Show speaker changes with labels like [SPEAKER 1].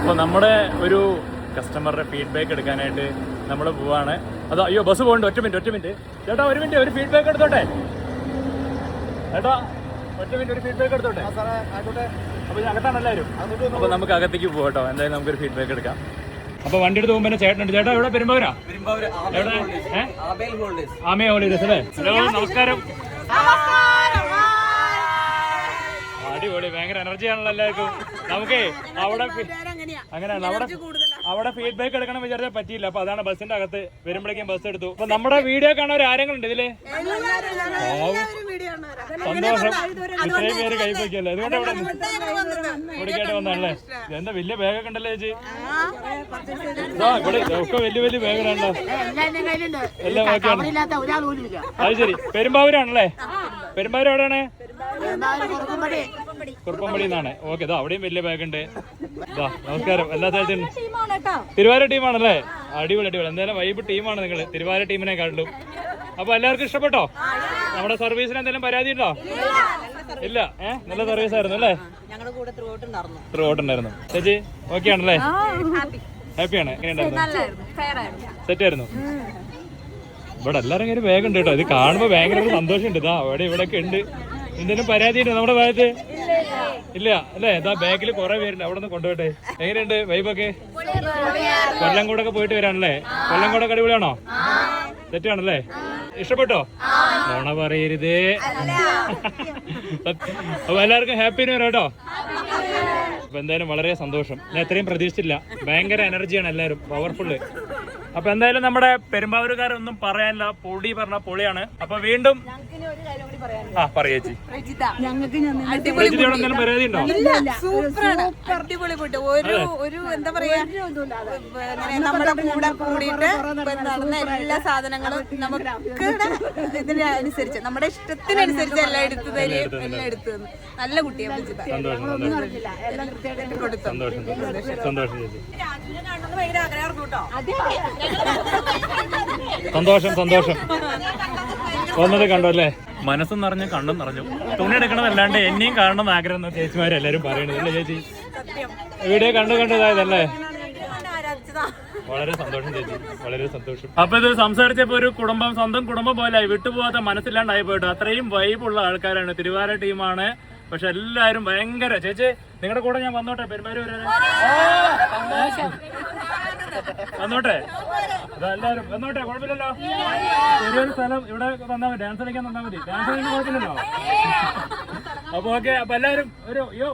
[SPEAKER 1] അപ്പോൾ നമ്മുടെ ഒരു കസ്റ്റമറുടെ ഫീഡ്ബാക്ക് എടുക്കാനായിട്ട് നമ്മൾ പോവാണ്. അതോ അയ്യോ ബസ് പോകണ്ട ഒറ്റ മിനിറ്റ് ഒറ്റ മിനിറ്റ് ചേട്ടാ ഒരു മിനിറ്റ് ഒരു ഫീഡ്ബാക്ക് എടുത്തോട്ടെ? ചേട്ടാ ഒറ്റ മിനിറ്റ് ഒരു ഫീഡ്ബാക്ക് എടുത്തോട്ടെ? അപ്പോൾ അകത്താണ് എല്ലാവരും അപ്പോൾ നമുക്ക് അകത്തേക്ക് പോകാം കേട്ടോ എന്തായാലും നമുക്കൊരു ഫീഡ്ബാക്ക് എടുക്കാം. അപ്പൊ വണ്ടി എടുത്ത് പോകുമ്പോ ചേട്ടനുണ്ട്. ചേട്ടാ എവിടെ? പെരുമ്പാവൂരാ? എവിടെ? ആമേ ഹോളിഡേസ് അല്ലേ? ഹലോ നമസ്കാരം. അടിപൊളി ഭയങ്കര എനർജി ആണല്ലോ എല്ലാവർക്കും. നമുക്കേ അവിടെ അങ്ങനെയാണ് അവിടെ അവിടെ ഫീഡ്ബാക്ക് എടുക്കണം വിചാരിച്ചാൽ പറ്റിയില്ല. അപ്പൊ അതാണ് ബസ്സിന്റെ അകത്ത് വരുമ്പോഴേക്കും ബസ് എടുത്തു. അപ്പൊ നമ്മുടെ വീഡിയോ കാണാൻ ഒരു ആരെങ്കിലും ഇതിൽ സന്തോഷം. ഇത്രയും പേര് കൈപ്പൊക്കിയല്ലേ അതുകൊണ്ട് ഇവിടെ കുടിക്കായിട്ട് വന്നാണല്ലേ എന്താ വലിയ ബാഗൊക്കെ ഉണ്ടല്ലേ ചേച്ചി? ആ ഇവിടെ ഒക്കെ വലിയ വലിയ ബാഗിലാണല്ലോ എല്ലാം
[SPEAKER 2] ഓക്കെ
[SPEAKER 1] അത് ശരി. പെരുമ്പാവൂരാണല്ലേ? പെരുമ്പാവൂർ എവിടെയാണ്? കുറുപ്പമ്പടി എന്നാണ്. ഓക്കെ ഇതാ അവിടെയും വലിയ ബാഗ് ഉണ്ട്. ഇതാ നമസ്കാരം. എല്ലാ സ്ഥലത്തും തിരുവാര ടീമാണല്ലേ അടിപൊളി അടിപൊളി. എന്തായാലും വൈബ് ടീമാണ് നിങ്ങൾ തിരുവാര ടീമിനെ കാട്ടിലും. അപ്പൊ എല്ലാവർക്കും ഇഷ്ടപ്പെട്ടോ? നമ്മുടെ സർവീസിന് എന്തെങ്കിലും പരാതി ഉണ്ടോ? ഇല്ല. ഏഹ് നല്ല സർവീസ് ആയിരുന്നു അല്ലേ?
[SPEAKER 2] ത്രൂ ഔട്ട്
[SPEAKER 1] ഉണ്ടായിരുന്നു. ചേച്ചി ഓക്കെ ആണല്ലേ? ഹാപ്പിയാണ് ആണ്. സെറ്റ് ആയിരുന്നു. ഇവിടെ എല്ലാരും ഇങ്ങനെ വേഗം ഉണ്ട് കേട്ടോ. ഇത് കാണുമ്പോ ഭയങ്കര സന്തോഷം സന്തോഷമുണ്ട്. ഇതാ അവിടെ ഇവിടെ ഒക്കെ ഉണ്ട്. എന്തെങ്കിലും പരാതി ഉണ്ടോ നമ്മുടെ ഭാഗത്ത്? ഇല്ല. അല്ലേ? ഇതാ ബാഗിൽ കുറെ പേരുണ്ട്. അവിടെ നിന്ന് കൊണ്ടുപോട്ടെ. എങ്ങനെയുണ്ട് വൈബൊക്കെ? കൊല്ലം കൂടെ ഒക്കെ പോയിട്ട് വരാണല്ലേ? കൊല്ലം കൂടെ അടിപൊളിയാണോ? തെറ്റാണല്ലേ? ഇഷ്ടപ്പെട്ടോ? ഓണ പറയരുത്. അപ്പൊ എല്ലാവർക്കും ഹാപ്പി ന്യൂ ഇയർ കേട്ടോ. അപ്പൊ എന്തായാലും വളരെ സന്തോഷം. ഞാൻ എത്രയും പ്രതീക്ഷിച്ചില്ല. ഭയങ്കര എനർജിയാണ് എല്ലാവരും. പവർഫുള്ള്. അപ്പൊ എന്തായാലും നമ്മുടെ പെരുമ്പാവൂരുകാരൊന്നും പറയാനില്ല. പൊടി പറഞ്ഞ പൊളിയാണ്. അപ്പൊ വീണ്ടും ആ പറയേച്ചി
[SPEAKER 2] ഞങ്ങൾക്ക്
[SPEAKER 1] പരാതി ഉണ്ടോ?
[SPEAKER 3] സൂപ്പറാണ്. അടിപൊളി പോയിട്ട് ഒരു ഒരു എന്താ പറയാ നമ്മുടെ കൂടെ കൂടിയിട്ട് നടന്ന എല്ലാ സാധനങ്ങളും നമുക്ക് ഇതിനനുസരിച്ച് നമ്മുടെ ഇഷ്ടത്തിനനുസരിച്ച് എല്ലാം എടുത്തു തരും എല്ലാം എടുത്തു നല്ല കുട്ടിയാണ്
[SPEAKER 1] സന്തോഷം സന്തോഷം.
[SPEAKER 3] കൊടുത്തു.
[SPEAKER 1] വന്നത് കണ്ടോ അല്ലേ? മനസ്സും നിറഞ്ഞു കണ്ണും നിറഞ്ഞു. തുണി എടുക്കണം അല്ലാണ്ട് എന്നെയും കാണണം ആഗ്രഹം ചേച്ചിമാരെല്ലാരും പറയണത്. അല്ലേ ചേച്ചി? വീഡിയോ കണ്ടു കണ്ടതായതല്ലേ വളരെ സന്തോഷം ചേച്ചി. വളരെ സന്തോഷം. അപ്പൊ ഇത് സംസാരിച്ചപ്പോ ഒരു കുടുംബം സ്വന്തം കുടുംബം പോലെ വിട്ടുപോകാത്ത മനസ്സില്ലാണ്ടായി പോയിട്ട്. അത്രയും വൈബുള്ള ആൾക്കാരാണ്. തിരുവാര ടീമാണ്. പക്ഷെ എല്ലാരും ഭയങ്കര ചേച്ചി നിങ്ങളുടെ കൂടെ ഞാൻ വന്നോട്ടെ? പെരുമാരി വന്നോട്ടെ? അതെല്ലാരും വന്നോട്ടെ കുഴപ്പമില്ലല്ലോ? ചെറിയൊരു സ്ഥലം ഇവിടെ തന്നാ മതി ഡാൻസ് കളിക്കാൻ തന്നാ മതി. ഡാൻസ് കളിക്കാൻ കുഴപ്പമില്ലല്ലോ? അപ്പൊ ഓക്കെ അപ്പൊ എല്ലാരും ഒരു യോ